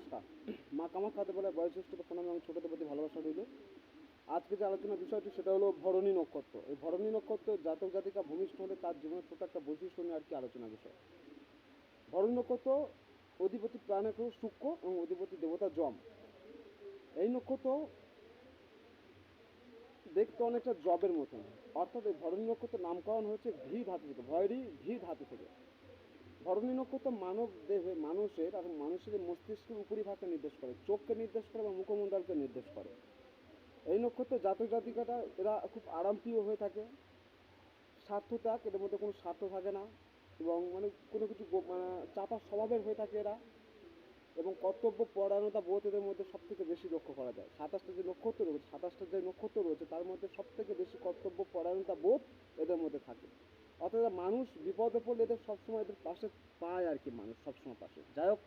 নমস্কার মা কামাখ্যাতে বলে বয়োজ্যেষ্ঠতা প্রণাম এবং ছোটদের প্রতি ভালোবাসা রইল আজকে যে আলোচনার বিষয়টি, সেটা হলো ভরণী নক্ষত্র। এই ভরণী নক্ষত্র জাতক জাতিকা ভূমিষ্ঠ হলে তার জীবনের ছোট একটা বৈশিষ্ট্য নিয়ে আর কি আলোচনা বিষয়। ভরণী নক্ষত্র অধিপতি প্রাণের গ্রহ শুক্র এবং অধিপতি দেবতা যম। এই নক্ষত্র দেখতে অনেকটা জবের মতন। অর্থাৎ এই ভরণী নক্ষত্রের নামকরণ হয়েছে ভি ধাতু থেকে ভয়েরই ভি ধাতু থেকে ভরণী নক্ষত্র মানব দেহে, মানুষের এবং মানুষের মস্তিষ্কের উপরিভাগকে নির্দেশ করে, চোখকে নির্দেশ করে বা মুখমণ্ডলকে নির্দেশ করে। এই নক্ষত্র জাতক জাতিকাটা, এরা খুব আরামপ্রিয় হয়ে থাকে। স্বার্থ ত্যাগ এদের মধ্যে কোনো স্বার্থ থাকে না এবং মানে কোনো কিছু মানে চাপা স্বভাবের হয়ে থাকে এরা এবং কর্তব্য পরায়ণতা বোধ এদের মধ্যে সব থেকে বেশি লক্ষ্য করা যায়। সাতাশটা যে নক্ষত্র রয়েছে, সাতাশটা যে নক্ষত্র রয়েছে, তার মধ্যে সব থেকে বেশি কর্তব্য পরায়ণতা বোধ এদের মধ্যে থাকে। অর্থাৎ মানুষ বিপদে পড়লে এদের সবসময় এদের পাশে পায় আর কি মানুষ সবসময় পাশে। যাই হোক।